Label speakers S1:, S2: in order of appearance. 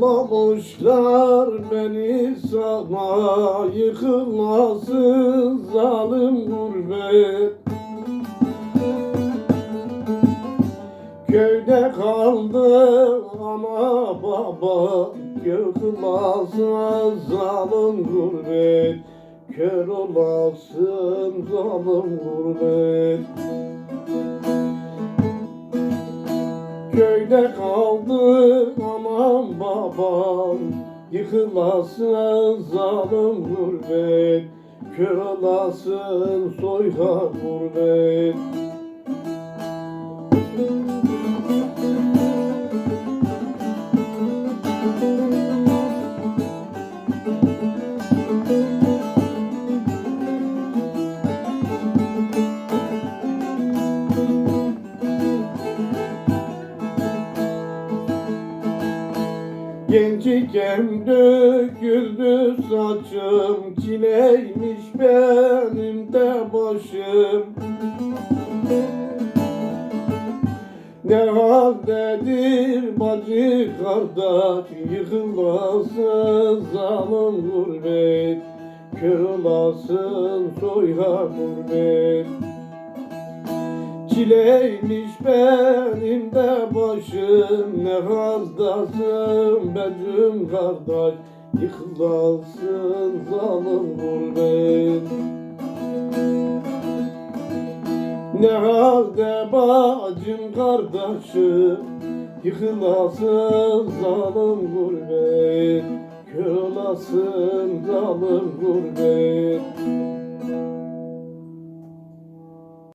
S1: Yollamışlar beni sana Yıkılmasın zalim gurbet. Köyde kaldı ana baba Yıkılmasın zalim gurbet. Kör olasın zalim gurbet. Köyde kaldı anam babam Yıkılasın zalim gurbet Kör olasın soyha gurbet Genciken döküldü saçım Çileymiş benim de başım. Ne haldedir bacı kardeş Yıkılasın zalim gurbet Kör olasın soyha gurbet Çileymiş benim de başım. Ne hazdasın becüm kardeş Yıkılasın zalim gurbet. Ne halde bacım kardeşim Yıkılasın zalim gurbet. Kör zalim gurbet